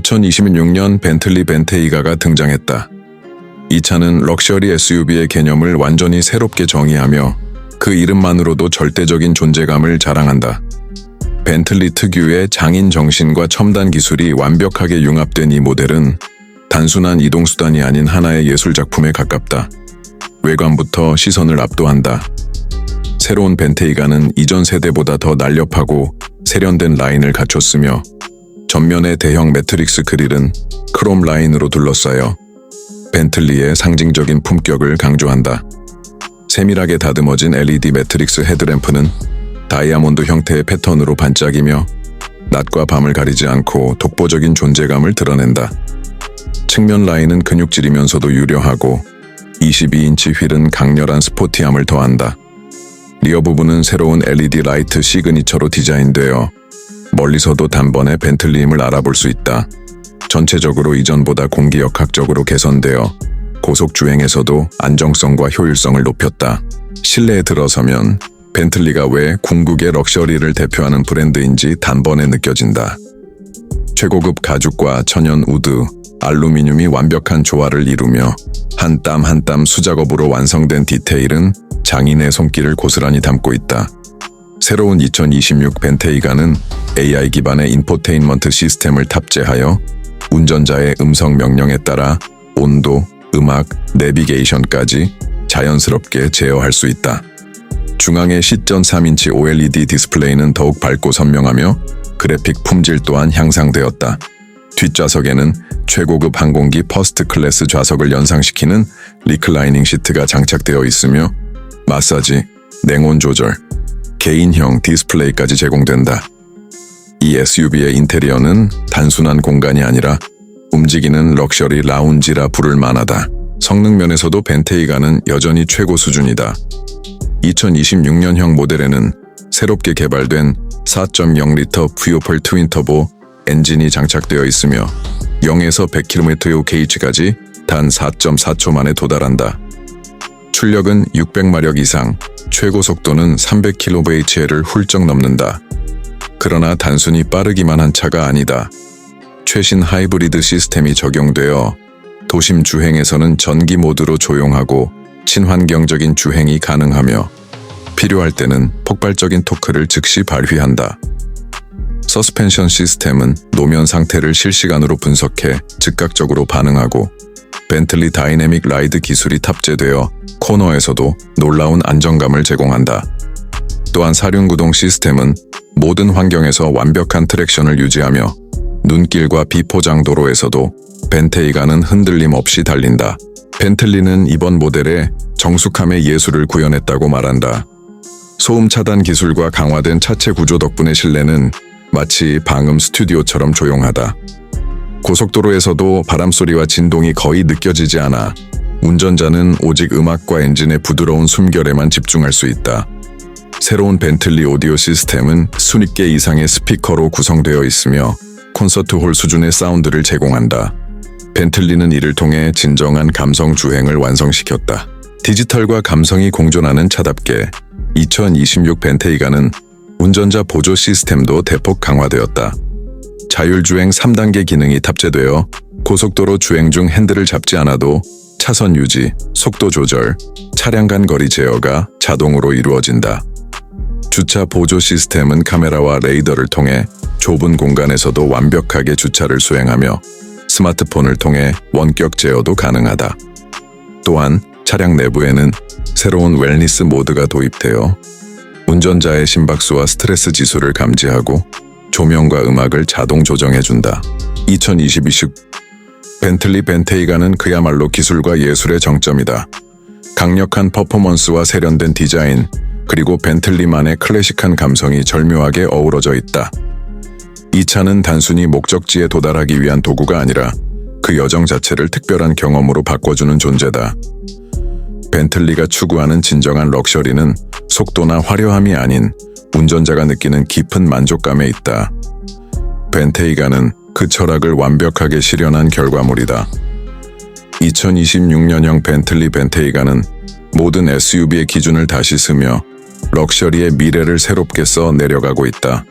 (2026년) 벤틀리 벤테이가가 등장했다. 이 차는 럭셔리 SUV의 개념을 완전히 새롭게 정의하며 그 이름만으로도 절대적인 존재감을 자랑한다. 벤틀리 특유의 장인 정신과 첨단 기술이 완벽하게 융합된 이 모델은 단순한 이동수단이 아닌 하나의 예술작품에 가깝다. 외관부터 시선을 압도한다. 새로운 벤테이가는 이전 세대보다 더 날렵하고 세련된 라인을 갖췄으며 전면의 대형 매트릭스 그릴은 크롬 라인으로 둘러싸여 벤틀리의 상징적인 품격을 강조한다. 세밀하게 다듬어진 LED 매트릭스 헤드램프는 다이아몬드 형태의 패턴으로 반짝이며 낮과 밤을 가리지 않고 독보적인 존재감을 드러낸다. 측면 라인은 근육질이면서도 유려하고 22인치 휠은 강렬한 스포티함을 더한다. 리어 부분은 새로운 LED 라이트 시그니처로 디자인되어 멀리서도 단번에 벤틀리임을 알아볼 수 있다. 전체적으로 이전보다 공기역학적으로 개선되어 고속 주행에서도 안정성과 효율성을 높였다. 실내에 들어서면 벤틀리가 왜 궁극의 럭셔리를 대표하는 브랜드인지 단번에 느껴진다. 최고급 가죽과 천연 우드, 알루미늄이 완벽한 조화를 이루며 한 땀 한 땀 수작업으로 완성된 디테일은 장인의 손길을 고스란히 담고 있다. 새로운 2026 벤테이가는 AI 기반의 인포테인먼트 시스템을 탑재하여 운전자의 음성 명령에 따라 온도, 음악, 내비게이션까지 자연스럽게 제어할 수 있다. 중앙의 시전 3인치 OLED 디스플레이는 더욱 밝고 선명하며 그래픽 품질 또한 향상되었다. 뒷좌석에는 최고급 항공기 퍼스트 클래스 좌석을 연상시키는 리클라이닝 시트가 장착되어 있으며 마사지, 냉온 조절, 개인형 디스플레이까지 제공된다. 이 SUV의 인테리어는 단순한 공간이 아니라 움직이는 럭셔리 라운지라 부를 만하다. 성능 면에서도 벤테이가는 여전히 최고 수준이다. 2026년형 모델에는 새롭게 개발된 4.0리터 퓨어펄 트윈 터보 엔진이 장착되어 있으며 0에서 100km의 게이지까지 단 4.4초 만에 도달한다. 출력은 600마력 이상, 최고 속도는 300kmh를 훌쩍 넘는다. 그러나 단순히 빠르기만 한 차가 아니다. 최신 하이브리드 시스템이 적용되어 도심 주행에서는 전기 모드로 조용하고 친환경적인 주행이 가능하며 필요할 때는 폭발적인 토크를 즉시 발휘한다. 서스펜션 시스템은 노면 상태를 실시간으로 분석해 즉각적으로 반응하고 벤틀리 다이내믹 라이드 기술이 탑재되어 코너에서도 놀라운 안정감을 제공한다. 또한 사륜구동 시스템은 모든 환경에서 완벽한 트랙션을 유지하며 눈길과 비포장 도로에서도 벤테이가는 흔들림 없이 달린다. 벤틀리는 이번 모델에 정숙함의 예술을 구현했다고 말한다. 소음 차단 기술과 강화된 차체 구조 덕분에 실내는 마치 방음 스튜디오처럼 조용하다. 고속도로에서도 바람 소리와 진동이 거의 느껴지지 않아 운전자는 오직 음악과 엔진의 부드러운 숨결에만 집중할 수 있다. 새로운 벤틀리 오디오 시스템은 순익계 이상의 스피커로 구성되어 있으며 콘서트 홀 수준의 사운드를 제공한다. 벤틀리는 이를 통해 진정한 감성 주행을 완성시켰다. 디지털과 감성이 공존하는 차답게 2026 벤테이가는 운전자 보조 시스템도 대폭 강화되었다. 자율주행 3단계 기능이 탑재되어 고속도로 주행 중 핸들을 잡지 않아도 차선 유지, 속도 조절, 차량 간 거리 제어가 자동으로 이루어진다. 주차 보조 시스템은 카메라와 레이더를 통해 좁은 공간에서도 완벽하게 주차를 수행하며 스마트폰을 통해 원격 제어도 가능하다. 또한 차량 내부에는 새로운 웰니스 모드가 도입되어 운전자의 심박수와 스트레스 지수를 감지하고 조명과 음악을 자동 조정해준다. 2022 벤틀리 벤테이가는 그야말로 기술과 예술의 정점이다. 강력한 퍼포먼스와 세련된 디자인, 그리고 벤틀리만의 클래식한 감성이 절묘하게 어우러져 있다. 이 차는 단순히 목적지에 도달하기 위한 도구가 아니라 그 여정 자체를 특별한 경험으로 바꿔주는 존재다. 벤틀리가 추구하는 진정한 럭셔리는 속도나 화려함이 아닌 운전자가 느끼는 깊은 만족감에 있다. 벤테이가는 그 철학을 완벽하게 실현한 결과물이다. 2026년형 벤틀리 벤테이가는 모든 SUV의 기준을 다시 쓰며 럭셔리의 미래를 새롭게 써 내려가고 있다.